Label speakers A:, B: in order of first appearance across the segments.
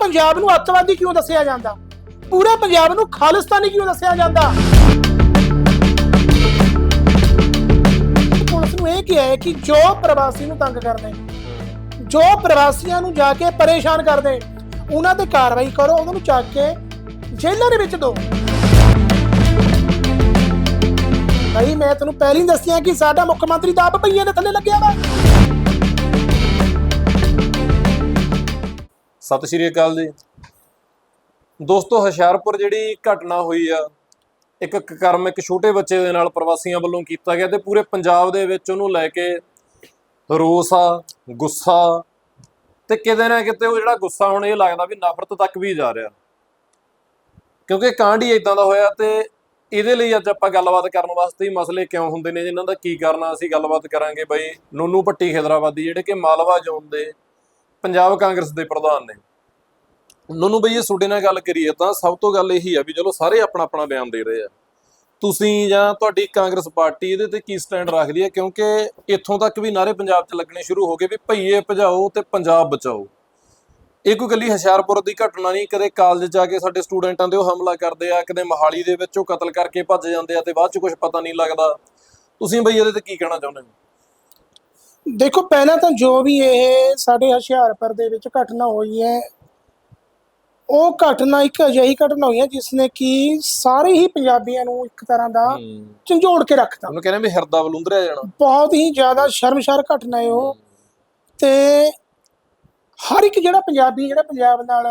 A: ਪੰਜਾਬ ਨੂੰ ਅੱਤਵਾਦੀ ਕਿਉਂ ਦੱਸਿਆ ਜਾਂਦਾ? ਪੂਰੇ ਪੰਜਾਬ ਨੂੰ ਖਾਲਿਸਤਾਨੀ ਕਿਉਂ ਦੱਸਿਆ ਜਾਂਦਾ? ਪੁਲਿਸ ਨੂੰ ਇਹ ਕਿਹਾ ਹੈ ਕਿ ਜੋ ਪ੍ਰਵਾਸੀ ਨੂੰ ਤੰਗ ਕਰਦੇ, ਜੋ ਪ੍ਰਵਾਸੀਆਂ ਨੂੰ ਜਾ ਕੇ ਪਰੇਸ਼ਾਨ ਕਰਦੇ, ਉਹਨਾਂ ਤੇ ਕਾਰਵਾਈ ਕਰੋ, ਉਹਨਾਂ ਨੂੰ ਚੱਕ ਕੇ ਜੇਲ੍ਹਾਂ ਦੇ ਵਿੱਚ ਦਿਓ ਭਾਈ, ਮੈਂ ਤੁਹਾਨੂੰ ਪਹਿਲਾਂ ਹੀ ਦੱਸਿਆ ਕਿ ਸਾਡਾ ਮੁੱਖ ਮੰਤਰੀ ਤਾਂ ਆਪ ਪਈਆਂ ਦੇ ਥੱਲੇ ਲੱਗਿਆ ਵਾ।
B: ਸਤਿ ਸ਼੍ਰੀ ਅਕਾਲ ਜੀ। ਦੋਸਤੋ, ਹੁਸ਼ਿਆਰਪੁਰ ਜਿਹੜੀ ਘਟਨਾ ਹੋਈ ਆ, ਇੱਕ ਕਰਮ ਇੱਕ ਛੋਟੇ ਬੱਚੇ ਦੇ ਨਾਲ ਪ੍ਰਵਾਸੀਆਂ ਵੱਲੋਂ ਕੀਤਾ ਗਿਆ ਤੇ ਪੂਰੇ ਪੰਜਾਬ ਦੇ ਵਿੱਚ ਉਹਨੂੰ ਲੈ ਕੇ ਰੋਸ ਆ, ਗੁੱਸਾ, ਤੇ ਕਿਤੇ ਨਾ ਕਿਤੇ ਉਹ ਜਿਹੜਾ ਗੁੱਸਾ ਹੁਣ ਇਹ ਲੱਗਦਾ ਵੀ ਨਫ਼ਰਤ ਤੱਕ ਵੀ ਜਾ ਰਿਹਾ। ਕਿਉਂਕਿ ਕਾਂਡ ਹੀ ਇਦਾਂ ਦਾ ਹੋਇਆ ਤੇ ਇਹਦੇ ਲਈ ਅੱਜ ਆਪਾਂ ਗੱਲਬਾਤ ਕਰਨ ਵਾਸਤੇ ਹੀ ਮਸਲੇ ਕਿਉਂ ਹੁੰਦੇ ਨੇ, ਜਿਨ੍ਹਾਂ ਦਾ ਕੀ ਕਰਨਾ ਅਸੀਂ ਗੱਲਬਾਤ ਕਰਾਂਗੇ ਬਈ ਨੋਨੂ ਭੱਟੀ ਖਿਦਰਾਬਾਦੀ ਜਿਹੜੇ ਕਿ ਮਾਲਵਾ ਜ਼ੋਨ ਦੇ ਪੰਜਾਬ ਕਾਂਗਰਸ ਦੇ ਪ੍ਰਧਾਨ ਨੇ। ਨੂਨੂ ਬਈ, ਇਹ ਤੁਹਾਡੇ ਨਾਲ ਗੱਲ ਕਰੀਏ ਤਾਂ ਸਭ ਤੋਂ ਗੱਲ ਇਹੀ ਆ ਵੀ ਚਲੋ ਸਾਰੇ ਆਪਣਾ ਆਪਣਾ ਬਿਆਨ ਦੇ ਰਹੇ ਆ। ਤੁਸੀਂ ਜਾਂ ਤੁਹਾਡੀ ਕਾਂਗਰਸ ਪਾਰਟੀ ਇਹਦੇ ਤੇ ਕੀ ਸਟੈਂਡ ਰੱਖਦੀ ਹੈ ਕਿਉਂਕਿ ਇੱਥੋਂ ਤੱਕ ਵੀ ਨਾਰੇ ਪੰਜਾਬ 'ਚ ਲੱਗਣੇ ਸ਼ੁਰੂ ਹੋ ਗਏ ਵੀ ਭਈਏ ਭਜਾਓ ਤੇ ਪੰਜਾਬ ਬਚਾਓ। ਇਹ ਕੋਈ ਗੱਲੀ ਹੁਸ਼ਿਆਰਪੁਰ ਦੀ ਘਟਨਾ ਨਹੀਂ, ਕਦੇ ਕਾਲਜ ਜਾ ਕੇ ਸਾਡੇ ਸਟੂਡੈਂਟਾਂ ਤੇ ਉਹ ਹਮਲਾ ਕਰਦੇ ਆ, ਕਦੇ ਮਹਾਲੀ ਦੇ ਵਿੱਚ ਉਹ ਕਤਲ ਕਰਕੇ ਭੱਜ ਜਾਂਦੇ ਆ ਤੇ ਬਾਅਦ 'ਚ ਕੁਝ ਪਤਾ ਨਹੀਂ ਲੱਗਦਾ। ਤੁਸੀਂ ਬਈ ਇਹਦੇ ਤੇ ਕੀ ਕਹਿਣਾ ਚਾਹੁੰਦੇ ਹੋ?
A: ਦੇਖੋ, ਪਹਿਲਾਂ ਤਾਂ ਜੋ ਵੀ ਇਹ ਸਾਡੇ ਹੁਸ਼ਿਆਰਪੁਰ ਦੇ ਵਿੱਚ ਘਟਨਾ ਹੋਈ ਹੈ ਉਹ ਘਟਨਾ ਇੱਕ ਅਜਿਹੀ ਘਟਨਾ ਹੋਈ ਹੈ ਜਿਸ ਨੇ ਕਿ ਸਾਰੇ ਹੀ ਪੰਜਾਬੀਆਂ ਨੂੰ ਇੱਕ ਤਰ੍ਹਾਂ ਦਾ ਝੰਜੋੜ ਕੇ ਰੱਖਤਾ।
B: ਉਹਨੂੰ ਕਹਿੰਦੇ ਵੀ ਹਿਰਦਾ ਬਲੁੰਦਰਿਆ ਜਾਣਾ।
A: ਬਹੁਤ ਹੀ ਜ਼ਿਆਦਾ ਸ਼ਰਮਸ਼ਾਰ ਘਟਨਾ ਹੈ ਉਹ। ਤੇ ਹਰ ਇੱਕ ਜਿਹੜਾ ਪੰਜਾਬੀ ਜਿਹੜਾ ਪੰਜਾਬ ਨਾਲ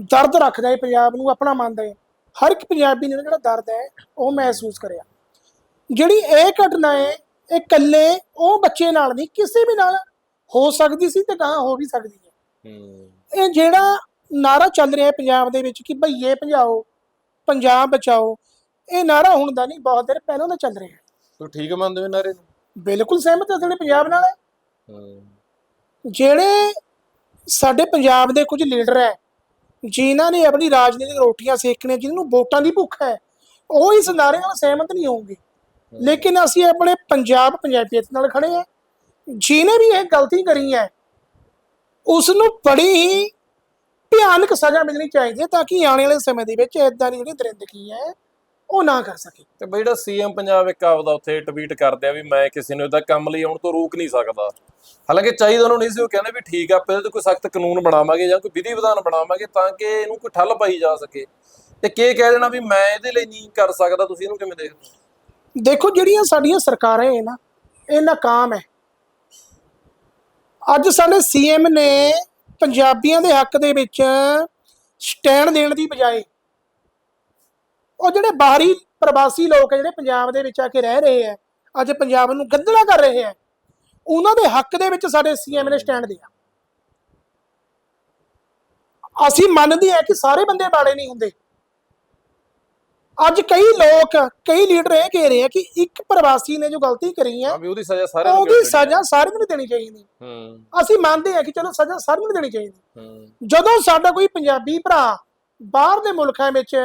A: ਦਰਦ ਰੱਖਦਾ ਹੈ ਪੰਜਾਬ ਨੂੰ ਆਪਣਾ ਮੰਨਦਾ ਹੈ ਹਰ ਇੱਕ ਪੰਜਾਬੀ ਨੇ ਜਿਹੜਾ ਦਰਦ ਹੈ ਉਹ ਮਹਿਸੂਸ ਕਰਿਆ। ਜਿਹੜੀ ਇਹ ਘਟਨਾ ਹੈ ਇਹ ਇਕੱਲੇ ਉਹ ਬੱਚੇ ਨਾਲ ਨਹੀਂ ਕਿਸੇ ਵੀ ਨਾਲ ਹੋ ਸਕਦੀ ਸੀ ਤੇ ਗਾਂ ਹੋ ਵੀ ਸਕਦੀ ਹੈ।
B: ਹੂੰ।
A: ਇਹ ਜਿਹੜਾ ਨਾਰਾ ਚੱਲ ਰਿਹਾ ਹੈ ਪੰਜਾਬ ਦੇ ਵਿੱਚ ਕਿ ਭਈਏ ਭਜਾਓ ਪੰਜਾਬ ਬਚਾਓ। ਇਹ ਨਾਰਾ ਹੁਣ ਦਾ ਨਹੀਂ ਬਹੁਤ ਦੇਰ ਪਹਿਲਾਂ ਦਾ ਚੱਲ ਰਿਹਾ ਹੈ।
B: ਤੂੰ ਠੀਕ ਮੰਨਦੇ ਹੋ ਨਾਰੇ ਨੂੰ?
A: ਬਿਲਕੁਲ ਸਹਿਮਤ ਹਾਂ ਸਾਡੇ ਪੰਜਾਬ ਨਾਲ। ਹੈ। ਜਿਹੜੇ ਸਾਡੇ ਪੰਜਾਬ ਦੇ ਕੁਝ ਲੀਡਰ ਹੈ ਜਿਨ੍ਹਾਂ ਨੇ ਆਪਣੀ ਰਾਜਨੀਤਿਕ ਰੋਟੀਆਂ ਸੇਕਣੀਆਂ ਜਿਨ੍ਹਾਂ ਨੂੰ ਵੋਟਾਂ ਦੀ ਭੁੱਖ ਹੈ ਉਹ ਇਸ ਨਾਰੇ ਨਾਲ ਸਹਿਮਤ ਨਹੀਂ ਹੋਣਗੇ। ਲੇਕਿਨ ਅਸੀਂ ਆਪਣੇ ਪੰਜਾਬ ਪੰਜਾਬੀਅਤ ਨਾਲ ਖੜੇ ਹਾਂ। ਜਿਨੇ ਵੀ ਇਹ ਗਲਤੀ ਕਰੀ ਹੈ ਉਸ ਨੂੰ ਬੜੀ ਹੀ ਭਿਆਨਕ ਸਜ਼ਾ ਮਿਲਣੀ ਚਾਹੀਦੀ ਹੈ ਤਾਂ ਕਿ ਆਉਣ ਵਾਲੇ ਸਮੇਂ ਦੇ ਵਿੱਚ ਇਦਾਂ ਦੀ ਜਿਹੜੀ ਦਰਿੰਦਗੀ ਹੈ ਉਹ ਨਾ ਕਰ ਸਕੇ।
B: ਤੇ ਬਈ ਜਿਹੜਾ ਸੀਐਮ ਪੰਜਾਬ ਇੱਕ ਆਪਦਾ ਉੱਥੇ ਟਵੀਟ ਕਰਦੇ ਆ ਵੀ ਮੈਂ ਕਿਸੇ ਨੂੰ ਇਹਦਾ ਕੰਮ ਲਈ ਆਉਣ ਤੋਂ ਰੋਕ ਨਹੀਂ ਸਕਦਾ। ਹਾਲਾਂਕਿ ਚਾਹੀਦਾ ਉਹਨੂੰ ਨਹੀਂ ਸੀ ਉਹ ਕਹਿੰਦੇ ਵੀ ਠੀਕ ਆ ਪਹਿਲੇ ਤੇ ਕੋਈ ਸਖਤ ਕਾਨੂੰਨ ਬਣਾਵਾਂਗੇ ਜਾਂ ਕੋਈ ਵਿਧੀ ਵਿਧਾਨ ਬਣਾਵਾਂਗੇ ਤਾਂ ਕਿ ਇਹਨੂੰ ਕੋਈ ਠੱਲ ਪਾਈ ਜਾ ਸਕੇ। ਤੇ ਕੀ ਕਹਿ ਦੇਣਾ ਵੀ ਮੈਂ ਇਹਦੇ ਲਈ ਨਹੀਂ ਕਰ ਸਕਦਾ ਤੁਸੀਂ ਇਹਨੂੰ ਕਿਵੇਂ ਦੇਖਦੇ ਹੋ?
A: ਦੇਖੋ ਜਿਹੜੀਆਂ ਸਾਡੀਆਂ ਸਰਕਾਰਾਂ ਹੈ ਨਾ ਇਹ ਨਾਕਾਮ ਹੈ। ਅੱਜ ਸਾਡੇ ਸੀਐਮ ਨੇ ਪੰਜਾਬੀਆਂ ਦੇ ਹੱਕ ਦੇ ਵਿੱਚ ਸਟੈਂਡ ਦੇਣ ਦੀ ਬਜਾਏ ਉਹ ਜਿਹੜੇ ਬਾਹਰੀ ਪ੍ਰਵਾਸੀ ਲੋਕ ਹੈ ਜਿਹੜੇ ਪੰਜਾਬ ਦੇ ਵਿੱਚ ਆ ਕੇ ਰਹਿ ਰਹੇ ਹੈ ਅੱਜ ਪੰਜਾਬ ਨੂੰ ਗੰਦਲਾ ਕਰ ਰਹੇ ਹੈ ਉਹਨਾਂ ਦੇ ਹੱਕ ਦੇ ਵਿੱਚ ਸਾਡੇ ਸੀਐਮ ਨੇ ਸਟੈਂਡ ਲਿਆ ਅਸੀਂ ਮੰਨਦੇ ਹਾਂ ਕਿ ਸਾਰੇ ਬੰਦੇ ਬਾੜੇ ਨਹੀਂ ਹੁੰਦੇ। ਅੱਜ ਕਈ ਲੋਕ ਕਈ ਲੀਡਰ ਇਹ ਕਹਿ ਰਹੇ ਆ ਕਿ ਇੱਕ ਪ੍ਰਵਾਸੀ ਨੇ ਜੋ ਗਲਤੀ ਕਰੀ ਹੈ
B: ਹਾਂ ਵੀ ਉਹਦੀ ਸਜ਼ਾ ਸਾਰਿਆਂ ਨੂੰ
A: ਉਹਦੀ
B: ਮਿਲਣੀ
A: ਸਜ਼ਾ ਸਾਰਿਆਂ ਨੂੰ ਦੇਣੀ ਚਾਹੀਦੀ।
B: ਹੂੰ।
A: ਅਸੀਂ ਮੰਨਦੇ ਹਾਂ ਕਿ ਚਲੋ ਸਜ਼ਾ ਸਾਰਿਆਂ ਨੂੰ ਦੇਣੀ ਚਾਹੀਦੀ।
B: ਹੂੰ।
A: ਜਦੋਂ ਸਾਡਾ ਕੋਈ ਪੰਜਾਬੀ ਭਰਾ ਬਾਹਰ ਦੇ ਮੁਲਕਾਂ ਵਿੱਚ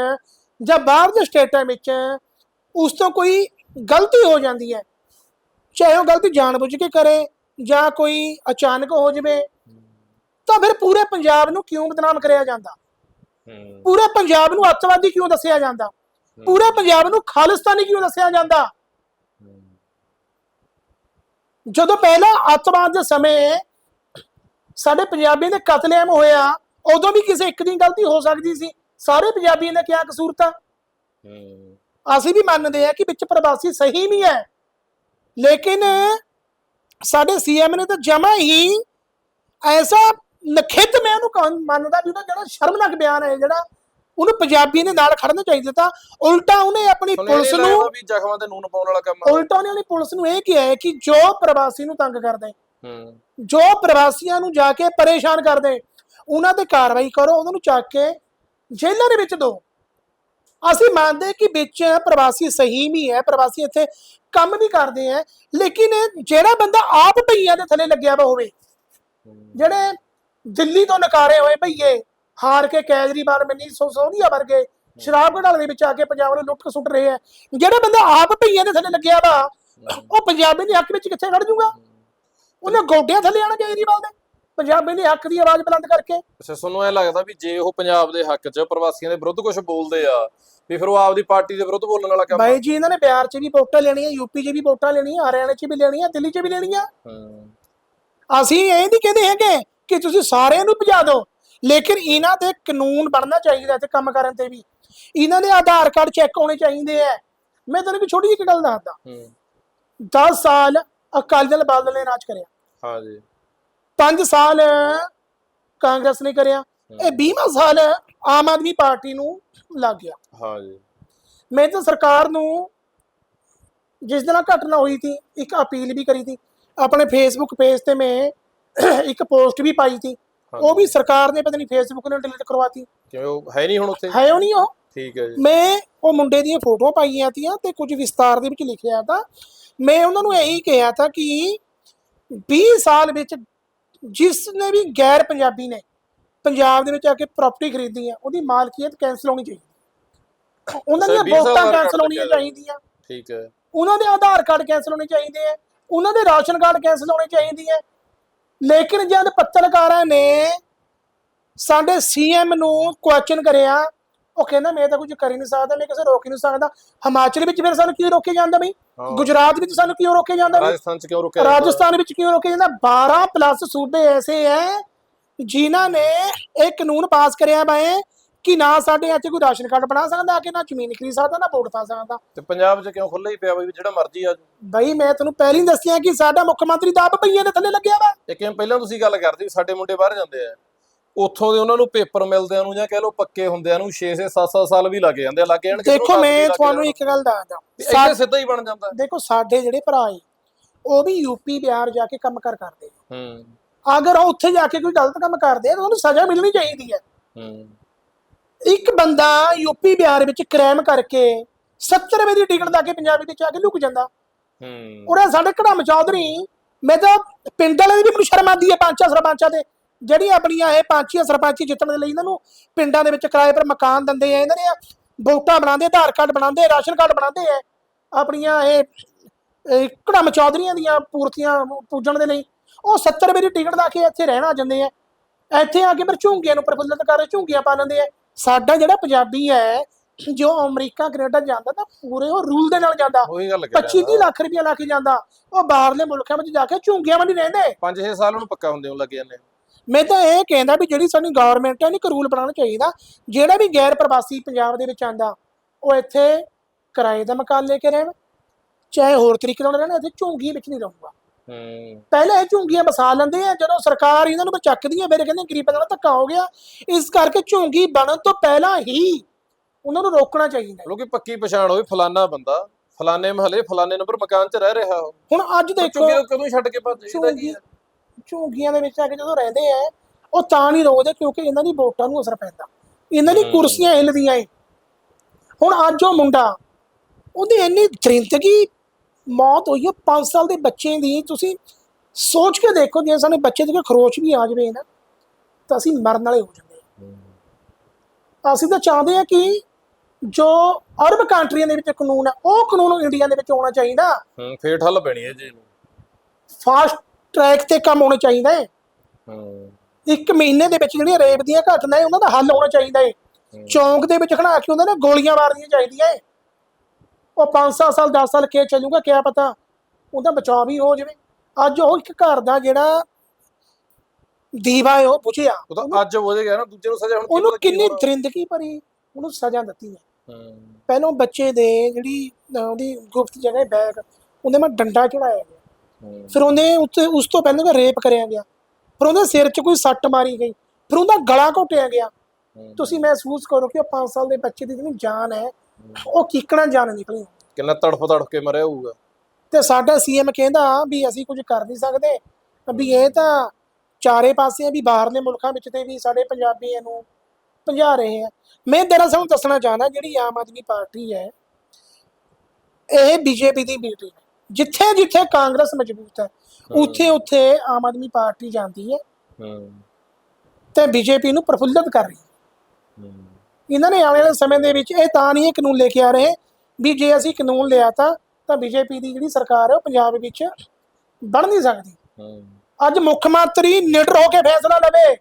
A: ਜਾਂ ਬਾਹਰ ਦੇ ਸਟੇਟਾਂ ਵਿੱਚ ਉਸ ਤੋਂ ਕੋਈ ਗਲਤੀ ਹੋ ਜਾਂਦੀ ਹੈ। ਚਾਹੇ ਉਹ ਗਲਤੀ ਜਾਣਬੁੱਝ ਕੇ ਕਰੇ ਜਾਂ ਕੋਈ ਅਚਾਨਕ ਹੋ ਜਾਵੇ ਤਾਂ ਫਿਰ ਪੂਰੇ ਪੰਜਾਬ ਨੂੰ ਕਿਉਂ ਬਦਨਾਮ ਕਰਿਆ ਜਾਂਦਾ?
B: ਹੂੰ।
A: ਪੂਰੇ ਪੰਜਾਬ ਨੂੰ ਅੱਤਵਾਦੀ ਕਿਉਂ ਦੱਸਿਆ ਜਾਂਦਾ? ਪੂਰੇ ਪੰਜਾਬ ਨੂੰ ਖਾਲਿਸਤਾਨੀ ਕਿਉਂ ਦੱਸਿਆ ਜਾਂਦਾ? ਜਦੋਂ ਪਹਿਲਾਂ ਅੱਤਵਾਦ ਦੇ ਸਮੇਂ ਸਾਡੇ ਪੰਜਾਬੀਆਂ ਦੇ ਕਤਲੇਆਮ ਹੋਇਆ ਉਦੋਂ ਵੀ ਕਿਸੇ ਇੱਕ ਦੀ ਗਲਤੀ ਹੋ ਸਕਦੀ ਸੀ। ਸਾਰੇ ਪੰਜਾਬੀਆਂ ਦਾ ਕਿਆ ਕਸੂਰ ਤਾਂ? ਅਸੀਂ ਵੀ ਮੰਨਦੇ ਆ ਕਿ ਵਿੱਚ ਪ੍ਰਵਾਸੀ ਸਹੀ ਨਹੀਂ ਹੈ। ਲੇਕਿਨ ਸਾਡੇ ਸੀਐਮ ਨੇ ਤਾਂ ਜਮਾ ਹੀ ਐਸਾ ਨਖਿੱਤ ਮੈਂ ਉਹਨੂੰ ਮੰਨਦਾ ਵੀ ਉਹਦਾ ਜਿਹੜਾ ਸ਼ਰਮਨਾਕ ਬਿਆਨ ਹੈ ਜਿਹੜਾ ਉਹਨੂੰ ਪੰਜਾਬੀ ਦੇ ਨਾਲ ਖੜਨਾ ਚਾਹੀਦਾ ਤਾਂ ਉਲਟਾ ਉਹਨੇ ਆਪਣੀ ਪੁਲਿਸ ਨੂੰ
B: ਵੀ ਜ਼ਖਮਾਂ ਤੇ ਨੂਨ ਪਾਉਣ ਵਾਲਾ ਕੰਮ
A: ਉਲਟਾ ਉਹਨੇ ਆਪਣੀ ਪੁਲਿਸ ਨੂੰ ਇਹ ਕਿਹਾ ਹੈ ਕਿ ਜੋ ਪ੍ਰਵਾਸੀ ਨੂੰ ਤੰਗ ਕਰਦੇ
B: ਹੂੰ।
A: ਜੋ ਪ੍ਰਵਾਸੀਆਂ ਨੂੰ ਜਾ ਕੇ ਪਰੇਸ਼ਾਨ ਕਰਦੇ ਉਹਨਾਂ ਤੇ ਕਾਰਵਾਈ ਕਰੋ ਉਹਨਾਂ ਨੂੰ ਚੱਕ ਕੇ ਜੇਲ੍ਹਾਂ ਦੇ ਵਿੱਚ ਦਿਓ ਅਸੀਂ ਮੰਨਦੇ ਕਿ ਵਿੱਚ ਪ੍ਰਵਾਸੀ ਸਹੀ ਵੀ ਹੈ ਪ੍ਰਵਾਸੀ ਇੱਥੇ ਕੰਮ ਵੀ ਕਰਦੇ ਆ ਲੇਕਿਨ ਜਿਹੜਾ ਬੰਦਾ ਆਪ ਭਈਆਂ ਦੇ ਥੱਲੇ ਲੱਗਿਆ ਵਾ ਹੋਵੇ ਜਿਹੜੇ ਦਿੱਲੀ ਤੋਂ ਨਕਾਰੇ ਹੋਏ ਭਈਏ ਹਾਰ ਕੇ ਕੈਜਰੀਵਾਲ ਮਨੀ ਸੋ ਸੋਨੀਆ ਵਰਗੇ ਸ਼ਰਾਬ ਘਟਾਲੇ ਦੇ ਵਿੱਚ ਆ ਕੇ ਪੰਜਾਬ ਨੂੰ ਲੁੱਟ ਖਸੁੱਟ ਰਹੇ ਆ। ਜਿਹੜਾ ਬੰਦਾ ਆਪ ਭਈਆਂ ਦੇ ਥੱਲੇ ਲੱਗਿਆ ਵਾ ਉਹ ਪੰਜਾਬੀ ਦੇ ਹੱਕ ਵਿੱਚ ਕਿੱਥੇ ਖੜ ਜੂਗਾ? ਉਹਨੇ ਗੋਡਿਆਂ ਥੱਲੇ ਆਣਾ ਕੇਜਰੀਵਾਲ ਦੇ ਪੰਜਾਬੀ ਦੇ ਹੱਕ ਦੀ ਆਵਾਜ਼ ਬੁਲੰਦ ਕਰਕੇ।
B: ਅੱਛਾ ਤੁਹਾਨੂੰ ਇਹ ਲੱਗਦਾ ਵੀ ਜੇ ਉਹ ਪੰਜਾਬ ਦੇ ਹੱਕ 'ਚ ਪ੍ਰਵਾਸੀਆਂ ਦੇ ਵਿਰੁੱਧ ਕੁਝ ਬੋਲਦੇ ਆ ਵੀ ਫਿਰ ਉਹ ਆਪਦੀ ਪਾਰਟੀ ਦੇ ਵਿਰੁੱਧ ਬੋਲਣ ਵਾਲਾ ਕੰਮ
A: ਬਾਈ ਜੀ ਇਹਨਾਂ ਨੇ ਬਿਹਾਰ 'ਚ ਵੀ ਵੋਟਾਂ ਲੈਣੀਆਂ ਯੂਪੀ 'ਚ ਵੀ ਵੋਟਾਂ ਲੈਣੀਆਂ ਹਰਿਆਣਾ 'ਚ ਵੀ ਲੈਣੀਆਂ ਦਿੱਲੀ 'ਚ ਵੀ ਲੈਣੀਆਂ।
B: ਹੂੰ।
A: ਅਸੀਂ ਇਹ ਨਹੀਂ ਕਹਿੰਦੇ ਹੈਗੇ ਕਿ ਤੁਸੀਂ ਸਾਰਿਆਂ ਨੂੰ ਭਜਾ ਦਿਓ ਲੇਕਿਨ ਇਹਨਾਂ ਦੇ ਕਾਨੂੰਨ ਬਣਨਾ ਚਾਹੀਦਾ ਤੇ ਕੰਮ ਕਰਨ ਤੇ ਵੀ। ਇਹਨਾਂ ਦੇ ਆਧਾਰ ਕਾਰਡ ਚੈੱਕ ਹੋਣੇ ਚਾਹੀਦੇ ਆ ਮੈਂ ਤੁਹਾਨੂੰ ਇੱਕ ਛੋਟੀ ਜਿਹੀ ਗੱਲ ਦੱਸਦਾ।
B: ਹੂੰ।
A: 10 ਸਾਲ ਅਕਾਲੀ ਦਲ ਬਾਦਲ ਨੇ ਰਾਜ ਕਰਿਆ।
B: ਹਾਂ ਜੀ।
A: 5 ਸਾਲ ਕਾਂਗਰਸ ਨੇ ਕਰਿਆ। ਇਹ 20ਵਾਂ ਸਾਲ ਆਮ ਆਦਮੀ ਪਾਰਟੀ ਨੂੰ ਲੱਗ ਗਿਆ।
B: ਹਾਂ ਜੀ।
A: ਮੈਂ ਤਾਂ ਸਰਕਾਰ ਨੂੰ ਜਿਸ ਦਿਨ ਘਟਨਾ ਹੋਈ ਸੀ ਇੱਕ ਅਪੀਲ ਵੀ ਕਰੀ ਸੀ। ਆਪਣੇ ਫੇਸਬੁੱਕ ਪੇਜ ਤੇ ਮੈਂ ਇੱਕ ਪੋਸਟ ਵੀ ਪਾਈ ਸੀ। ਉਹ ਵੀ ਸਰਕਾਰ ਨੇ ਪਤਾ ਨਹੀਂ ਫੇਸਬੁੱਕ ਨੇ ਡਿਲੀਟ ਕਰਵਾਤੀ।
B: ਕਿਉਂ? ਹੈ ਨਹੀਂ ਹੁਣ ਉੱਥੇ?
A: ਹੈ ਉਹ ਨਹੀਂ ਉਹ?
B: ਠੀਕ ਹੈ ਜੀ।
A: ਮੈਂ ਉਹ ਮੁੰਡੇ ਦੀਆਂ ਫੋਟੋਆਂ ਪਾਈਆਂ ਤੀਆਂ ਤੇ ਕੁਝ ਵਿਸਤਾਰ ਦੇ ਵਿੱਚ ਲਿਖਿਆ ਤਾਂ ਮੈਂ ਉਹਨਾਂ ਨੂੰ ਇਹੀ ਕਿਹਾ ਤਾਂ ਕਿ 20 ਸਾਲ ਵਿੱਚ ਜਿਸ ਨੇ ਵੀ ਗੈਰ ਪੰਜਾਬੀ ਨੇ ਪੰਜਾਬ ਦੇ ਵਿੱਚ ਆ ਕੇ ਪ੍ਰਾਪਰਟੀ ਖਰੀਦੀ ਆ ਉਹਦੀ ਮਾਲਕੀਅਤ ਕੈਂਸਲ ਹੋਣੀ ਚਾਹੀਦੀ। ਉਹਨਾਂ ਦੀਆਂ
B: 20 ਸਾਲ
A: ਵੋਟਾਂ
B: record
A: ਹੋਣੀਆਂ ਚਾਹੀਦੀਆਂ।
B: ਠੀਕ ਹੈ।
A: ਉਹਨਾਂ ਦੇ ਆਧਾਰ ਕਾਰਡ ਕੈਂਸਲ ਹੋਣੇ ਚਾਹੀਦੇ ਆ ਉਹਨਾਂ ਦੇ ਰਾਸ਼ਨ ਕਾਰਡ ਕੈਂਸਲ ਹੋਣੇ ਚਾਹੀਦੇ ਆ ਲੇਕਿਨ ਜਦ ਪੱਤਰਕਾਰਾਂ ਨੇ ਸਾਡੇ ਸੀਐਮ ਨੂੰ ਕੁਐਸਚਨ ਕਰਿਆ ਉਹ ਕਹਿੰਦਾ ਮੈਂ ਤਾਂ ਕੁਝ ਕਰ ਹੀ ਨਹੀਂ ਸਕਦਾ ਮੈਂ ਕਿਸੇ ਰੋਕ ਹੀ ਨਹੀਂ ਸਕਦਾ। ਹਿਮਾਚਲ ਵਿੱਚ ਫਿਰ ਸਾਨੂੰ ਕਿਉਂ ਰੋਕਿਆ ਜਾਂਦਾ ਬਈ। ਗੁਜਰਾਤ ਵਿੱਚ ਸਾਨੂੰ ਕਿਉਂ ਰੋਕਿਆ ਜਾਂਦਾ ਬਈ?
B: ਰਾਜਸਥਾਨ 'ਚ ਕਿਉਂ ਰੁਕਿਆ ਜਾਂਦਾ?
A: ਰਾਜਸਥਾਨ ਵਿੱਚ ਕਿਉਂ ਰੋਕਿਆ ਜਾਂਦਾ? 12 ਪਲੱਸ ਸੂਬੇ ਐਸੇ ਹੈ ਜਿਨ੍ਹਾਂ ਨੇ ਇਹ ਕਾਨੂੰਨ ਪਾਸ ਕਰਿਆ ਬਾਏ ਕਿ ਨਾ ਸਾਡੇ ਇੱਥੇ ਕੋਈ ਰਾਸ਼ਨ ਕਾਰਡ ਬਣਾ ਸਕਦਾ ਕਿ ਨਾ ਜ਼ਮੀਨ ਖਰੀਦ ਸਕਦਾ ਨਾ ਵੋਟ ਪਾ ਸਕਦਾ।
B: ਤੇ ਪੰਜਾਬ 'ਚ ਕਿਉਂ ਖੁੱਲ੍ਹਾ ਹੀ ਪਿਆ ਬਈ ਜਿਹੜਾ ਮਰਜ਼ੀ ਆ ਜਾਓ?
A: ਬਈ ਮੈਂ ਤੁਹਾਨੂੰ ਪਹਿਲਾਂ ਹੀ ਦੱਸਿਆ ਕਿ ਸਾਡਾ ਮੁੱਖ ਮੰਤਰੀ ਦਾ ਆਪ ਪਈਆਂ ਦੇ ਥੱਲੇ ਲੱਗਿਆ ਵਾ।
B: ਇਹ ਕਿਵੇਂ ਪਹਿਲਾਂ ਤੁਸੀਂ ਗੱਲ ਕਰਦੇ ਵੀ ਸਾਡੇ ਮੁੰਡੇ ਬਾਹਰ ਜਾਂਦੇ ਆ। ਉੱਥੋਂ ਦੇ ਉਹਨਾਂ ਨੂੰ ਪੇਪਰ ਮਿਲਦਿਆਂ ਨੂੰ ਜਾਂ ਕਹਿ ਲਓ ਪੱਕੇ ਹੁੰਦਿਆਂ ਨੂੰ 6-6 7-7 ਸਾਲ ਵੀ ਲੱਗ ਜਾਂਦੇ ਆ ਲੱਗ ਜਾਣ
A: ਦੇਖੋ ਮੈਂ ਤੁਹਾਨੂੰ ਇੱਕ ਗੱਲ ਦੱਸਦਾ।
B: ਇੱਥੇ
A: ਸਾ-
B: ਸਿੱਧਾ ਹੀ ਬਣ ਜਾਂਦਾ।
A: ਦੇਖੋ ਸਾਡੇ ਜਿਹੜੇ ਭਰਾ ਏ ਉਹ ਵੀ ਯੂਪੀ ਬਿਹਾਰ ਜਾ ਕੇ ਕੰਮ ਕਰ ਕਰਦੇ ਆ।
B: ਹੂੰ।
A: ਅਗਰ ਉਹ ਉੱਥੇ ਜਾ ਕੇ ਕੋਈ ਗਲਤ ਕੰਮ ਕਰਦੇ ਆ ਤਾਂ ਉਹਨੂੰ ਸਜ਼ਾ ਮਿਲਣੀ ਚਾਹੀਦੀ ਹੈ।
B: ਹੂੰ।
A: ਇੱਕ ਬੰਦਾ ਯੂਪੀ ਬਿਹਾਰ ਵਿੱਚ ਕ੍ਰਾਈਮ ਕਰਕੇ 70 ਰੁਪਏ ਦੀ ਟਿਕਟ ਲਾ ਕੇ ਪੰਜਾਬੀ ਵਿੱਚ ਆ ਕੇ ਲੁਕ ਜਾਂਦਾ।
B: ਹੂੰ।
A: ਉਹਰੇ ਸਾਡੇ ਕੜਮ ਚੌਧਰੀ ਮੈਂ ਤਾਂ ਪਿੰਡ ਵਾਲੇ ਦੀ ਵੀ ਮੈਨੂੰ ਸ਼ਰਮ ਹੈ ਪੰਚਾਂ ਸਰਪੰਚਾਂ ਤੇ। ਜਿਹੜੀਆਂ ਆਪਣੀਆਂ ਇਹ ਪੰਚੀਆਂ ਸਰਪੰਚੀ ਜਿੱਤਣ ਦੇ ਲਈ ਇਹਨਾਂ ਨੂੰ ਪਿੰਡਾਂ ਦੇ ਵਿੱਚ ਕਿਰਾਏ ਪਰ ਮਕਾਨ ਦਿੰਦੇ ਆ ਇਹਨਾਂ ਨੇ ਵੋਟਾਂ ਬਣਾਉਂਦੇ ਆਧਾਰ ਕਾਰਡ ਬਣਾਉਂਦੇ ਰਾਸ਼ਨ ਕਾਰਡ ਬਣਾਉਂਦੇ ਆ ਆਪਣੀਆਂ ਇਹ ਕੜਮ ਚੌਧਰੀਆਂ ਦੀਆਂ ਪੂਰਤੀਆਂ ਪੂਜਣ ਦੇ ਲਈ। ਉਹ 70 ਰੁਪਏ ਦੀ ਟਿਕਟ ਲਾ ਕੇ ਇੱਥੇ ਰਹਿਣਾ ਜਾਂਦੇ ਆ। ਇੱਥੇ ਆ ਕੇ ਫਿਰ ਝੁੰਗੀਆਂ ਨੂੰ ਪ੍ਰਫੁੱਲਤ ਕਰ ਝੁੰਗੀਆਂ ਪਾ ਲੈਂਦੇ ਆ। ਸਾਡਾ ਜਿਹੜਾ ਪੰਜਾਬੀ ਹੈ ਜੋ ਅਮਰੀਕਾ ਕੈਨੇਡਾ ਜਾਂਦਾ ਤਾਂ ਪੂਰੇ ਉਹ ਰੂਲ ਦੇ ਨਾਲ ਜਾਂਦਾ।
B: ਉਹੀ ਗੱਲ ਕਰ
A: 25 ਲੱਖ ਰੁਪਇਆ ਲਾ ਕੇ ਜਾਂਦਾ। ਉਹ ਬਾਹਰਲੇ ਮੁਲਕਾਂ ਵਿੱਚ ਜਾ ਕੇ ਝੁੰਗੀਆਂ ਵੀ ਨਹੀਂ ਰਹਿੰਦੇ।
B: 5-6 ਸਾਲ ਉਹਨੂੰ ਪੱਕਾ ਹੁੰਦੇ ਨੂੰ ਲੱਗ ਜਾਂਦੇ।
A: ਮੈਂ ਤਾਂ ਇਹ ਕਹਿੰਦਾ ਵੀ ਜਿਹੜੀ ਸਾਡੀ ਗਵਰਨਮੈਂਟ ਹੈ ਇੱਕ ਰੂਲ ਬਣਾਉਣਾ ਚਾਹੀਦਾ। ਜਿਹੜਾ ਵੀ ਗੈਰ ਪ੍ਰਵਾਸੀ ਪੰਜਾਬ ਦੇ ਵਿੱਚ ਆਂਦਾ ਉਹ ਇੱਥੇ ਕਿਰਾਏ ਦਾ ਮਕਾਨ ਲੈ ਕੇ ਰਹਿਣ ਚਾਹੇ ਹੋਰ ਤਰੀਕੇ ਨਾਲ ਰਹਿਣ ਇੱਥੇ ਝੁੰਗੀ ਵਿੱਚ ਨਹੀਂ ਰਹੂਗਾ। ਪਹਿਲੇ ਇਹ ਝੁੰਗੀਆਂ ਵਸਾ ਲੈਂਦੇ ਆ ਜਦੋਂ ਸਰਕਾਰ ਇਹਨਾਂ ਨੂੰ ਚੱਕਦੀ ਹੈ ਫਿਰ ਕਹਿੰਦੇ ਗਰੀਬਾਂ ਨਾਲ ਧੱਕਾ ਹੋ ਗਿਆ ਇਸ ਕਰਕੇ ਝੁੰਗੀ ਬਣਨ ਤੋਂ ਪਹਿਲਾਂ ਹੀ ਉਹਨਾਂ ਨੂੰ ਰੋਕਣਾ ਚਾਹੀਦਾ।
B: ਲੋਕੀ ਪੱਕੀ ਪਛਾਣ ਹੋਵੇ ਫਲਾਨਾ ਬੰਦਾ ਫਲਾਣੇ ਮਹੱਲੇ ਫਲਾਣੇ ਨੰਬਰ ਮਕਾਨ 'ਚ ਰਹਿ ਰਿਹਾ ਉਹ
A: ਹੁਣ ਅੱਜ ਦੇਖੋ
B: ਚੁੱਕੇ ਕਦੋਂ ਛੱਡ ਕੇ ਭੱਜ
A: ਝੁੰਗੀ
B: ਹੈ?
A: ਝੁੰਗੀਆਂ ਦੇ ਵਿੱਚ ਆ ਕੇ ਜਦੋਂ ਰਹਿੰਦੇ ਆ ਉਹ ਤਾਂ ਨਹੀਂ ਰੋਕਦੇ ਕਿਉਂਕਿ ਇਹਨਾਂ ਦੀ ਵੋਟਾਂ ਨੂੰ ਅਸਰ ਪੈਂਦਾ ਇਹਨਾਂ ਦੀ। ਕੁਰਸੀਆਂ ਹਿੱਲਦੀਆਂ ਏ ਹੁਣ ਅੱਜ ਉਹ ਮੁੰਡਾ ਉਹਦੀ ਇੰਨੀ ਦਰਿੰਦਗੀ ਮੌਤ ਹੋਈ ਹੈ 5 ਸਾਲ ਦੇ ਬੱਚੇ ਦੀ। ਤੁਸੀਂ ਸੋਚ ਕੇ ਦੇਖੋ ਜੇ ਸਾਨੂੰ ਬੱਚੇ ਦੇ ਖਰੋਚ ਵੀ ਆ ਜਾਵੇ ਨਾ ਤਾਂ ਅਸੀਂ ਮਰਨ ਵਾਲੇ ਹੋ ਜਾਂਦੇ। ਅਸੀਂ ਤਾਂ ਚਾਹੁੰਦੇ ਹਾਂ ਕਿ ਜੋ ਅਰਬ ਕੰਟਰੀਆਂ ਦੇ ਵਿੱਚ ਕਾਨੂੰਨ ਹੈ ਉਹ ਕਾਨੂੰਨ ਇੰਡੀਆ ਦੇ ਵਿੱਚ ਆਉਣਾ ਚਾਹੀਦਾ।
B: ਹੂੰ ਫੇਰ ਠੱਲ ਪੈਣੀ ਹੈ ਜੀ। ਨੂੰ
A: ਫਾਸਟ ਟਰੈਕ ਤੇ ਕੰਮ ਹੋਣਾ ਚਾਹੀਦਾ ਹੈ।
B: ਹੂੰ।
A: ਇੱਕ ਮਹੀਨੇ ਦੇ ਵਿੱਚ ਜਿਹੜੀਆਂ ਰੇਪ ਦੀਆਂ ਘਟਨਾਵਾਂ ਉਹਨਾਂ ਦਾ ਹੱਲ ਹੋਣਾ ਚਾਹੀਦਾ ਹੈ।
B: ਹੂੰ।
A: ਚੌਂਕ ਦੇ ਵਿੱਚ ਖੜਾ ਕੇ ਉਹਨਾਂ ਨੇ ਗੋਲੀਆਂ ਮਾਰਨੀਆਂ ਚਾਹੀਦੀਆਂ ਹੈ। ਉਹ 5 ਸਾਲ 10 ਸਾਲ ਕੇ ਚੱਲੂਗਾ ਕਿਆ ਪਤਾ? ਉਹਦਾ ਬਚਾਅ ਵੀ ਹੋ ਜਾਵੇ। ਅੱਜ ਉਹ ਇੱਕ ਘਰ ਦਾ ਜਿਹੜਾ ਦੀਵਾ ਹੈ ਉਹ ਬੁਝਿਆ।
B: ਉਹ ਤਾਂ ਅੱਜ ਹੋ ਜਾਏਗਾ ਨਾ ਦੂਜੇ ਨੂੰ ਸਜ਼ਾ ਹੁਣ
A: ਉਹਨੂੰ ਕਿੰਨੀ। ਦਰਿੰਦਗੀ ਭਰੀ ਉਹਨੂੰ ਸਜ਼ਾ ਦਿੱਤੀ ਹੈ। ਪਹਿਲਾਂ ਬੱਚੇ ਦੇ ਜਿਹੜੀ ਉਹਦੀ ਗੁਪਤ ਜਗ੍ਹਾ ਬੈਗ ਉਹਦੇ ਮੈਂ ਡੰਡਾ ਚੜਾਇਆ ਗਿਆ। ਫਿਰ ਉਹਨੇ ਉੱਤੇ ਉਸ ਤੋਂ ਪਹਿਲਾਂ ਉਹਦਾ ਰੇਪ ਕਰਿਆ ਗਿਆ। ਫਿਰ ਉਹਦੇ ਸਿਰ 'ਚ ਕੋਈ ਸੱਟ ਮਾਰੀ ਗਈ। ਫਿਰ ਉਹਦਾ ਗਲਾ ਘੋਟਿਆ ਗਿਆ। ਤੁਸੀਂ ਮਹਿਸੂਸ ਕਰੋ ਕਿ ਉਹ 5 ਸਾਲ ਦੇ ਬੱਚੇ ਦੀ ਜਿਹੜੀ ਜਾਨ ਹੈ ਉਹ ਕਿੱਕਣਾ ਜਾਨ ਨਿਕਲੀ
B: ਕਿੰਨਾ ਤੜਫ ਤੜਫ ਕੇ ਮਰਿਆ ਹੋਊਗਾ।
A: ਤੇ ਸਾਡਾ ਸੀਐਮ ਕਹਿੰਦਾ ਵੀ ਅਸੀਂ ਕੁਝ ਕਰ ਨਹੀਂ ਸਕਦੇ ਵੀ ਇਹ ਤਾਂ ਚਾਰੇ ਪਾਸੇ ਆ ਵੀ ਬਾਹਰਲੇ ਮੁਲਕਾਂ ਵਿੱਚ ਤੇ ਵੀ ਸਾਡੇ ਪੰਜਾਬੀਆਂ ਨੂੰ ਭਜਾ ਰਹੇ ਆ। ਮੈਂ ਦਰਅਸਲ ਦੱਸਣਾ ਚਾਹਨਾ ਜਿਹੜੀ ਆਮ ਆਦਮੀ ਪਾਰਟੀ ਹੈ ਇਹ ਬੀਜੇਪੀ ਦੀ ਬੇਟੀ ਹੈ। ਜਿੱਥੇ ਜਿੱਥੇ ਕਾਂਗਰਸ ਮਜ਼ਬੂਤ ਹੈ ਉੱਥੇ ਉੱਥੇ ਆਮ ਆਦਮੀ ਪਾਰਟੀ ਜਾਂਦੀ ਹੈ
B: ਹੂੰ।
A: ਤੇ ਬੀਜੇਪੀ ਨੂੰ ਪ੍ਰਫੁੱਲਤ ਕਰ ਰਹੀ ਹੂੰ। ਇਹਨਾਂ ਨੇ ਆਉਣ ਵਾਲੇ ਸਮੇਂ ਦੇ ਵਿੱਚ ਇਹ ਤਾਂ ਨਹੀਂ ਇਹ ਕਾਨੂੰਨ ਲੈ ਕੇ ਆ ਰਹੇ ਵੀ ਜੇ ਅਸੀਂ ਕਾਨੂੰਨ ਲਿਆ ਤਾਂ ਤਾਂ ਬੀਜੇਪੀ ਦੀ ਜਿਹੜੀ ਸਰਕਾਰ ਹੈ ਉਹ ਪੰਜਾਬ ਵਿੱਚ ਬਣ ਨਹੀਂ ਸਕਦੀ। ਅੱਜ ਮੁੱਖ ਮੰਤਰੀ ਨਿਡਰ ਹੋ ਕੇ ਫੈਸਲਾ ਲਵੇ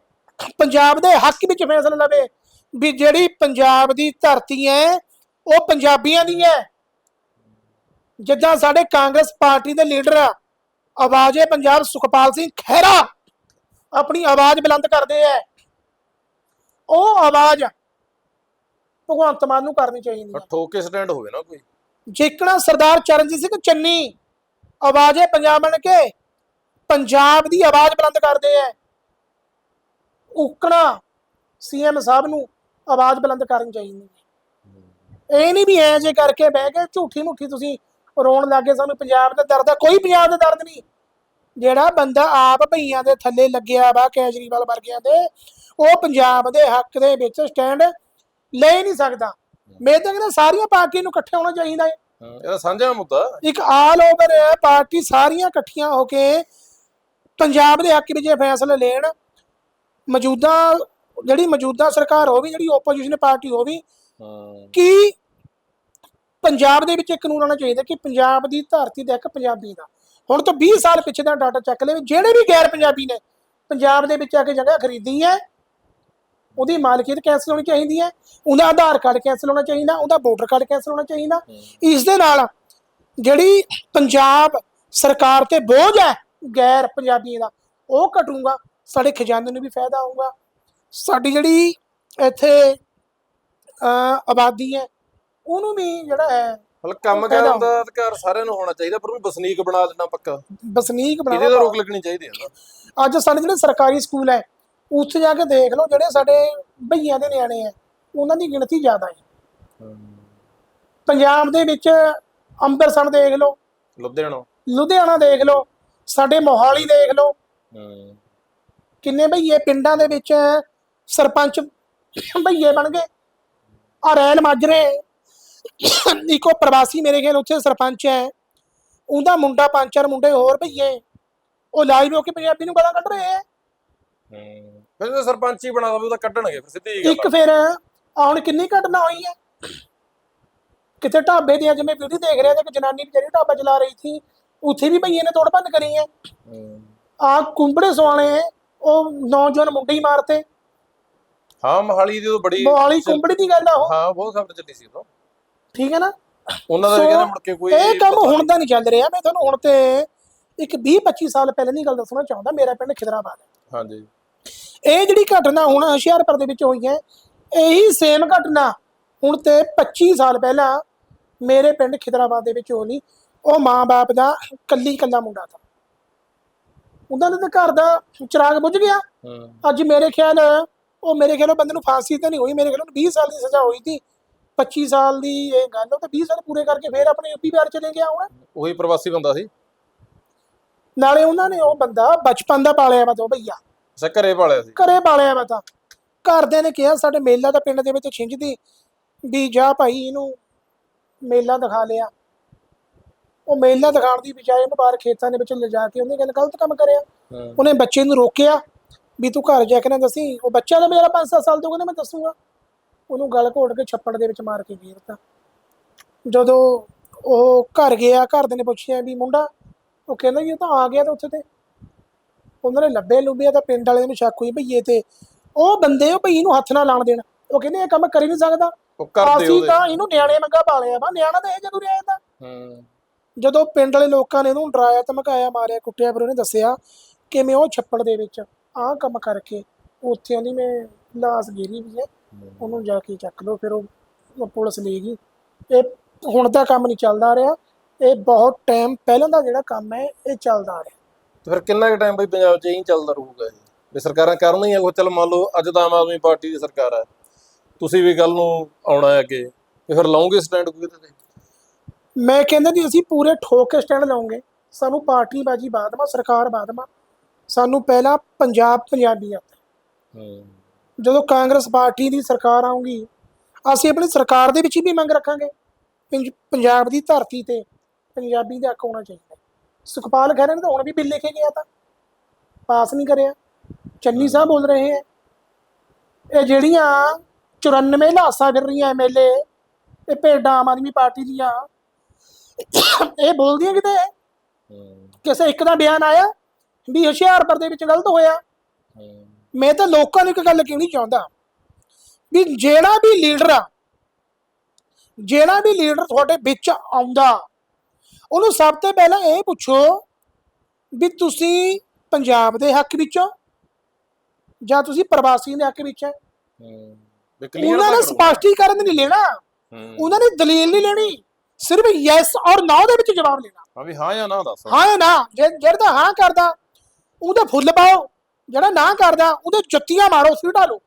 A: ਪੰਜਾਬ ਦੇ ਹੱਕ ਵਿੱਚ ਫੈਸਲਾ ਲਵੇ ਵੀ ਜਿਹੜੀ ਪੰਜਾਬ ਦੀ ਧਰਤੀ ਹੈ ਉਹ ਪੰਜਾਬੀਆਂ ਦੀ ਹੈ। ਜਿੱਦਾਂ ਸਾਡੇ ਕਾਂਗਰਸ ਪਾਰਟੀ ਦੇ ਲੀਡਰ ਆਵਾਜ਼ੇ ਪੰਜਾਬ ਸੁਖਪਾਲ ਸਿੰਘ ਖਹਿਰਾ ਆਪਣੀ ਆਵਾਜ਼ ਬੁਲੰਦ ਕਰਦੇ ਐ ਉਹ ਆਵਾਜ਼ ਭਗਵੰਤ ਮਾਨ ਨੂੰ ਕਰਨੀ ਚਾਹੀਦੀ ਹੈ
B: ਠੋਕ ਕੇ ਸਟੈਂਡ ਹੋਵੇ ਨਾ ਕੋਈ।
A: ਜੇਕਣਾ ਸਰਦਾਰ ਚਰਨਜੀਤ ਸਿੰਘ ਚੰਨੀ ਆਵਾਜ਼ੇ ਪੰਜਾਬ ਬਣ ਕੇ ਪੰਜਾਬ ਦੀ ਆਵਾਜ਼ ਬੁਲੰਦ ਕਰਦੇ ਐ ਉਕਣਾ ਸੀਐਮ ਸਾਹਿਬ ਨੂੰ ਆਵਾਜ਼ ਬੁਲੰਦ ਕਰਨੀ ਚਾਹੀਦੀ ਹੈ ਇਹ ਨਹੀਂ ਵੀ ਐ ਜੇ ਕਰਕੇ ਬਹਿ ਕੇ ਝੂਠੀ ਮੁੱਠੀ ਤੁਸੀਂ ਰੋਣ ਲੱਗੇ ਸਾਨੂੰ ਪੰਜਾਬ ਦਾ ਦਰਦ ਆ ਕੋਈ ਪੰਜਾਬ ਦਾ ਦਰਦ ਨਹੀਂ। ਜਿਹੜਾ ਬੰਦਾ ਆਪ ਭਈਆਂ ਦੇ ਥੱਲੇ ਲੱਗਿਆ ਵਾ ਕੇਜਰੀਵਾਲ ਵਰਗਿਆਂ ਦੇ ਉਹ ਪੰਜਾਬ ਦੇ ਹੱਕ ਦੇ ਵਿੱਚ ਸਟੈਂਡ ਲੈ ਹੀ ਨਹੀਂ ਸਕਦਾ। ਮੈਂ ਤਾਂ ਕਹਿੰਦਾ ਸਾਰੀਆਂ ਪਾਰਟੀਆਂ ਨੂੰ ਇਕੱਠੇ ਹੋਣਾ ਚਾਹੀਦਾ ਹੈ।
B: ਹਾਂ, ਇਹਦਾ ਸਾਂਝਾ ਮੁੱਦਾ।
A: ਇੱਕ ਆਲ ਓਵਰ ਪਾਰਟੀ ਸਾਰੀਆਂ ਇਕੱਠੀਆਂ ਹੋ ਕੇ ਪੰਜਾਬ ਦੇ ਹੱਕ ਵਿੱਚ ਇਹ ਫੈਸਲਾ ਲੈਣ। ਮੌਜੂਦਾ ਜਿਹੜੀ ਮੌਜੂਦਾ ਸਰਕਾਰ ਹੋਵੇ ਜਿਹੜੀ ਓਪੋਜੀਸ਼ਨ ਪਾਰਟੀ ਹੋਵੇ
B: ਹਾਂ।
A: ਕਿ ਪੰਜਾਬ ਦੇ ਵਿੱਚ ਇੱਕ ਕਾਨੂੰਨ ਆਉਣਾ ਚਾਹੀਦਾ ਕਿ ਪੰਜਾਬ ਦੀ ਧਰਤੀ ਦਾ ਇੱਕ ਪੰਜਾਬੀ ਦਾ। ਹੁਣ ਤੋਂ 20 ਸਾਲ ਪਿੱਛੇ ਦਾ ਡਾਟਾ ਚੱਕ ਲਵੇ ਜਿਹੜੇ ਵੀ ਗੈਰ ਪੰਜਾਬੀ ਨੇ ਪੰਜਾਬ ਦੇ ਵਿੱਚ ਆ ਕੇ ਜਗ੍ਹਾ ਖਰੀਦੀ ਹੈ ਉਹਦੀ ਮਾਲਕੀਅਤ ਕੈਂਸਲ ਹੋਣੀ ਚਾਹੀਦੀ ਹੈ ਉਹਦਾ ਆਧਾਰ ਕਾਰਡ ਕੈਂਸਲ ਹੋਣਾ ਚਾਹੀਦਾ ਉਹਦਾ ਵੋਟਰ ਕਾਰਡ ਕੈਂਸਲ ਹੋਣਾ ਚਾਹੀਦਾ। ਇਸ ਦੇ ਨਾਲ ਜਿਹੜੀ ਪੰਜਾਬ ਸਰਕਾਰ ਤੇ ਬੋਝ ਹੈ ਗੈਰ ਪੰਜਾਬੀਆਂ ਦਾ ਉਹ ਘਟੂਗਾ ਸਾਡੇ ਖਜ਼ਾਨੇ ਨੂੰ ਵੀ ਫਾਇਦਾ ਹੋਊਗਾ। ਸਾਡੀ ਜਿਹੜੀ ਇੱਥੇ ਆਬਾਦੀ ਹੈ ਉਹਨੂੰ ਵੀ ਜਿਹੜਾ ਹੈ
B: ਮਤਲਬ ਕੰਮ
A: ਉਹ
B: ਕਰਨ ਦਾ ਅਧਿਕਾਰ ਸਾਰਿਆਂ ਨੂੰ ਹੋਣਾ ਚਾਹੀਦਾ ਪਰ ਉਹਨੂੰ ਵਸਨੀਕ ਬਣਾ ਦੇਣਾ ਪੱਕਾ।
A: ਵਸਨੀਕ
B: ਇਹਦੇ ਤਾਂ
A: ਬਣਾਉਣਾ
B: ਰੋਕ ਲੱਗਣੀ ਚਾਹੀਦੀ ਹੈ
A: ਅੱਜ ਸਾਡੇ ਜਿਹੜੇ ਸਰਕਾਰੀ ਸਕੂਲ ਹੈ ਉੱਥੇ ਜਾ ਕੇ ਦੇਖ ਲਓ ਜਿਹੜੇ ਸਾਡੇ ਭਈਆਂ ਦੇ ਨਿਆਣੇ ਆ ਉਹਨਾਂ ਦੀ ਗਿਣਤੀ ਜ਼ਿਆਦਾ ਹੈ। ਪੰਜਾਬ ਦੇ ਵਿੱਚ ਅੰਮ੍ਰਿਤਸਰ ਦੇਖ ਲਓ
B: ਲੁਧਿਆਣਾ।
A: ਲੁਧਿਆਣਾ ਦੇਖ ਲਓ ਸਾਡੇ ਮੋਹਾਲੀ ਦੇਖ ਲਓ। ਕਿੰਨੇ ਭਈਏ ਪਿੰਡਾਂ ਦੇ ਵਿੱਚ ਸਰਪੰਚ ਭਈਏ ਬਣ ਗਏ। ਆ ਰੈਲ ਮਾਜਰੇ ਇੱਕੋ ਪ੍ਰਵਾਸੀ ਮੇਰੇ ਖਿਆਲ ਉੱਥੇ ਸਰਪੰਚ ਹੈ। ਉਹਦਾ ਮੁੰਡਾ ਪੰਜ ਚਾਰ ਮੁੰਡੇ ਹੋਰ ਭਈਏ ਉਹ ਲਾਈਵ ਹੋ ਕੇ ਪੰਜਾਬੀ ਨੂੰ ਗਾਲਾਂ ਕੱਢ ਰਹੇ ਹੂੰ।
B: ਫਿਰ ਸਰਪੰਚ ਹੀ ਬਣਾ ਦਵੇ ਉਹ ਤਾਂ ਕੱਢਣਗੇ ਫਿਰ ਸਿੱਧੀ
A: ਇੱਕ
B: ਗੱਲ
A: ਫਿਰ ਆਹ ਹੁਣ ਕਿੰਨੀ ਘਟਨਾ ਹੋਈ ਹੈ? ਕਿਤੇ ਢਾਬੇ ਦੀ ਅੱਜ ਮੈਂ ਵੀਡੀਓ ਦੇਖ ਰਿਹਾ ਤੇ ਇੱਕ ਜਨਾਨੀ ਵਿਚਾਰੀ ਢਾਬਾ ਚਲਾ ਰਹੀ ਸੀ ਉੱਥੇ ਵੀ ਭਈਏ ਨੇ ਤੋੜ ਭੰਨ ਕਰੀ ਹੈ।
B: ਹੂੰ।
A: ਆ ਕੁੰਬੜੇ ਸਵਾਣੇ ਉਹ ਨੌਜਵਾਨ ਮੁੰਡੇ ਹੀ ਮਾਰਤੇ।
B: ਹਾਂ ਮਹਾਲੀ ਦੀ ਤਾਂ ਬੜੀ
A: ਮੋਹਾਲੀ ਕੁੰਬੜੀ ਦੀ ਗੱਲ ਆ ਉਹ।
B: ਹਾਂ ਬਹੁਤ ਖਬਰ ਚੱਲੀ ਸੀ ਉਦੋਂ।
A: ਠੀਕ ਹੈ ਨਾ?
B: ਉਹਨਾਂ ਦਾ ਵੀ
A: ਸੋ,
B: ਕਹਿੰਦੇ ਮੁੜ ਕੇ ਕੋਈ
A: ਇਹ ਕੰਮ ਹੁਣ ਦਾ ਨਹੀਂ ਚੱਲ ਰਿਹਾ। ਮੈਂ ਤੁਹਾਨੂੰ ਹੁਣ ਤੇ ਇੱਕ 20 25 ਸਾਲ ਪਹਿਲਾਂ ਦੀ ਗੱਲ ਦੱਸਣਾ ਚਾਹੁੰਦਾ ਮੇਰਾ ਪਿੰਡ ਖਿਦਰਾਬਾਦ ਹੈ।
B: ਹਾਂਜੀ।
A: ਇਹ ਜਿਹੜੀ ਘਟਨਾ ਹੁਣ ਹੁਸ਼ਿਆਰਪੁਰ ਦੇ ਵਿੱਚ ਹੋਈ ਹੈ ਇਹੀ ਸੇਮ ਘਟਨਾ ਹੁਣ ਤੇ 25 ਸਾਲ ਪਹਿਲਾਂ ਮੇਰੇ ਪਿੰਡ ਖਿਦਰਾਬਾਦ ਦੇ ਵਿੱਚ ਹੋਣੀ ਉਹ ਮਾਂ-ਬਾਪ ਦਾ ਕੱਲੀ ਕੱਲਾ ਮੁੰਡਾ ਸੀ। ਉਹਨਾਂ ਦੇ ਤਾਂ ਘਰ ਦਾ ਚਿਰਾਗ ਬੁਝ ਗਿਆ। ਅੱਜ ਮੇਰੇ ਖਿਆਲ ਉਹ ਮੇਰੇ ਖਿਆਲ ਉਹ ਬੰਦੇ ਨੂੰ ਫਾਂਸੀ ਤਾਂ ਨਹੀਂ ਹੋਈ ਮੇਰੇ ਖਿਆਲ ਉਹਨੂੰ 20 ਸਾਲ ਦੀ ਸਜ਼ਾ ਹੋਈ ਸੀ। 25 ਸਾਲ ਦੀ ਇਹ ਗੱਲ ਉਹ ਤਾਂ 20 ਸਾਲ ਪੂਰੇ ਕਰਕੇ ਫੇਰ ਆਪਣੇ ਯੂਪੀ ਬਿਹਾਰ ਚਲੇ ਗਿਆ ਹੁਣ।
B: ਉਹੀ ਪ੍ਰਵਾਸੀ ਬੰਦਾ ਸੀ।
A: ਨਾਲੇ ਉਹਨਾਂ ਨੇ ਉਹ ਬੰਦਾ ਬਚਪਨ ਦਾ ਪਾਲਿਆ ਵਾ ਤੋਂ ਭਈਆ।
B: ਅੱਛਾ ਘਰੇ ਪਾਲਿਆ ਸੀ
A: ਘਰੇ ਪਾਲਿਆ ਵਾ ਤਾਂ। ਘਰਦਿਆਂ ਨੇ ਕਿਹਾ ਸਾਡੇ ਮੇਲਾ ਦਾ ਪਿੰਡ ਦੇ ਵਿੱਚ ਖਿੰਚਦੀ ਵੀ ਜਾ ਭਾਈ ਇਹਨੂੰ ਮੇਲਾ ਦਿਖਾ ਲਿਆ। ਉਹ ਮੇਲਾ ਦਿਖਾਉਣ ਦੀ ਬਜਾਏ ਉਹਨੂੰ ਬਾਹਰ ਖੇਤਾਂ ਦੇ ਵਿੱਚ ਲਿਜਾ ਕੇ ਉਹਨੇ ਕਹਿੰਦਾ ਗਲਤ ਕੰਮ ਕਰਿਆ।
B: ਹੂੰ।
A: ਉਹਨੇ ਬੱਚੇ ਨੂੰ ਰੋਕਿਆ ਵੀ ਤੂੰ ਘਰ ਜਾ ਕੇ ਨਾ ਦੱਸੀ। ਉਹ ਬੱਚਾ ਤਾਂ ਮੇਰਾ 5-7 ਸਾਲ ਤੋਂ ਕਹਿੰਦਾ ਮੈਂ ਦੱਸੂਗਾ। ਉਹਨੂੰ ਗਲ ਘੋਟ ਕੇ ਛੱਪੜ ਦੇ ਵਿੱਚ ਮਾਰ ਕੇ ਗੇਰਤਾ ਜਦੋਂ ਉਹ ਘਰ ਗਿਆ ਘਰ ਦੇ ਨੇ ਪੁੱਛਿਆ ਵੀ ਮੁੰਡਾ ਉਹ ਕਹਿੰਦਾ ਜੀ ਉਹ ਤਾਂ ਆ ਗਿਆ ਤਾਂ ਉੱਥੇ ਤੇ। ਉਹਨਾਂ ਨੇ ਲੱਭੇ ਲੁੱਭਿਆ ਤਾਂ ਪਿੰਡ ਵਾਲਿਆਂ ਨੂੰ ਸ਼ੱਕ ਹੋਈ ਭਈਏ ਤੇ ਉਹ ਬੰਦੇ ਉਹ ਭਈ ਨੂੰ ਹੱਥ ਨਾ ਲਾਣ ਦੇਣ। ਉਹ ਕਹਿੰਦੇ ਇਹ ਕੰਮ ਕਰ ਹੀ ਨਹੀਂ ਸਕਦਾ।
B: ਉਹ ਕਰਦੇ
A: ਅਸੀਂ ਤਾਂ ਇਹਨੂੰ ਨਿਆਣੇ ਮੰਗਾ ਪਾਲਿਆ ਵਾ ਨਿਆਣਾ ਤਾਂ ਇਹ ਜਦੋਂ ਰਿਹਾ ਇਹਦਾ
B: ਹੂੰ।
A: ਜਦੋਂ ਪਿੰਡ ਵਾਲੇ ਲੋਕਾਂ ਨੇ ਉਹਨੂੰ ਡਰਾਇਆ ਧਮਕਾਇਆ ਮਾਰਿਆ ਕੁੱਟਿਆ ਫਿਰ ਉਹਨੇ ਦੱਸਿਆ ਕਿ ਮੈਂ ਉਹ ਛੱਪੜ ਦੇ ਵਿੱਚ ਆਹ ਕੰਮ ਕਰਕੇ ਉੱਥੇ ਉਹਦੀ ਮੈਂ ਲਾਸ ਗੇਰੀ ਵੀ ਹੈ ਉਹਨੂੰ ਜਾ ਕੇ ਚੱਕ ਲਓ ਫਿਰ ਉਹ ਪੁਲਿਸ ਲੈ ਗਈ। ਇਹ ਹੁਣ ਦਾ ਕੰਮ ਨਹੀਂ ਚੱਲਦਾ ਰਿਹਾ। ਇਹ ਬਹੁਤ ਟਾਈਮ ਪਹਿਲਾਂ ਦਾ ਜਿਹੜਾ ਕੰਮ ਹੈ ਇਹ ਚੱਲਦਾ ਰਿਹਾ।
B: ਤੇ ਫਿਰ ਕਿੰਨਾ ਕੁ ਟਾਈਮ ਬਈ ਪੰਜਾਬ 'ਚ ਇਹੀ ਚੱਲਦਾ ਰਹੂਗਾ ਇਹ? ਵੀ ਸਰਕਾਰਾਂ ਕਰਨਾ ਆ ਉਹ ਚੱਲ ਮੰਨ ਲਓ ਅੱਜ ਤਾਂ ਆਮ ਆਦਮੀ ਪਾਰਟੀ ਦੀ ਸਰਕਾਰ ਹੈ ਤੁਸੀਂ ਵੀ ਗੱਲ ਨੂੰ ਆਉਣਾ ਹੈ ਅੱਗੇ ਤੇ ਫਿਰ ਲਾਉਂਗੇ ਸਟੈਂਡ ਕੋਈ ਤੇ
A: ਮੈਂ ਕਹਿੰਦਾ ਜੀ ਅਸੀਂ ਪੂਰੇ ਠੋਕ ਕੇ ਸਟੈਂਡ ਲਾਉਂਗੇ। ਸਾਨੂੰ ਪਾਰਟੀ ਬਾਜੀ ਬਾਦਮਾ ਸਰਕਾਰ ਬਾਦਮਾ ਸਾਨੂੰ ਪਹਿਲਾਂ ਪੰਜਾਬ ਪੰਜਾਬੀਅਤ
B: ਹੂੰ।
A: ਜਦੋਂ ਕਾਂਗਰਸ ਪਾਰਟੀ ਦੀ ਸਰਕਾਰ ਆਉਂਗੀ ਅਸੀਂ ਆਪਣੀ ਸਰਕਾਰ ਦੇ ਵਿੱਚ ਵੀ ਮੰਗ ਰੱਖਾਂਗੇ। ਪੰਜ- ਪੰਜਾਬ ਦੀ ਧਰਤੀ ਤੇ ਪੰਜਾਬੀ ਦਾ ਹੱਕ ਹੋਣਾ ਚਾਹੀਦਾ। ਸੁਖਪਾਲ ਖਹਿਰਾ ਨੇ ਤਾਂ ਹੁਣ ਵੀ ਬਿੱਲ ਲੈ ਕੇ ਗਿਆ ਤਾਂ। ਪਾਸ ਨਹੀਂ ਕਰਿਆ। ਚੰਨੀ ਸਾਹਿਬ ਬੋਲ ਰਹੇ ਹੈ। ਇਹ ਜਿਹੜੀਆਂ 94 ਲਾਸਾਂ ਫਿਰ ਰਹੀਆਂ ਐਮਐਲਏ ਇਹ ਭੇਡਾਂ ਆਮ ਆਦਮੀ ਪਾਰਟੀ ਦੀਆਂ। ਇਹ ਬੋਲਦੀਆਂ ਕਿਤੇ? ਕਿਸੇ ਇੱਕ ਦਾ ਬਿਆਨ ਆਇਆ ਵੀ ਹੁਸ਼ਿਆਰਪੁਰ ਦੇ ਵਿੱਚ ਗਲਤ ਹੋਇਆ। ਮੈਂ ਤਾਂ ਲੋਕਾਂ ਨੂੰ ਇੱਕ ਗੱਲ ਕਹਿਣੀ ਚਾਹੁੰਦਾ ਵੀ ਜਿਹੜਾ ਵੀ ਲੀਡਰ ਆ ਜਿਹੜਾ ਵੀ ਲੀਡਰ ਤੁਹਾਡੇ ਵਿੱਚ ਆਉਂਦਾ ਉਹਨੂੰ ਸਭ ਤੋਂ ਪਹਿਲਾਂ ਇਹ ਪੁੱਛੋ ਵੀ ਤੁਸੀਂ ਪੰਜਾਬ ਦੇ ਹੱਕ ਵਿੱਚ ਹੋ ਜਾਂ ਤੁਸੀਂ ਪ੍ਰਵਾਸੀ ਦੇ ਹੱਕ ਵਿੱਚ? ਹੋ। ਉਹਨਾਂ ਨੇ
B: ਕਰੋ।
A: ਸਪਸ਼ਟੀਕਰਨ ਨਹੀਂ ਲੈਣਾ। ਉਹਨਾਂ ਨੇ ਦਲੀਲ ਨਹੀਂ ਲੈਣੀ। ਸਿਰਫ ਯੈਸ ਔਰ ਨੋ ਦੇ ਵਿੱਚ ਜਵਾਬ ਲੈਣਾ।
B: ਹਾਂ ਵੀ ਹਾਂ ਜਾਂ ਨਾ ਦੱਸ।
A: ਹਾਂ ਜਾਂ ਨਾ। ਜਿਹੜਾ ਹਾਂ ਕਰਦਾ ਉਹਦੇ ਫੁੱਲ ਪਾਓ। ਜਿਹੜਾ ਨਾ ਕਰਦਾ ਉਹਦੇ ਜੁੱਤੀਆਂ ਮਾਰੋ ਸਿਰ ਢਾਲੋ।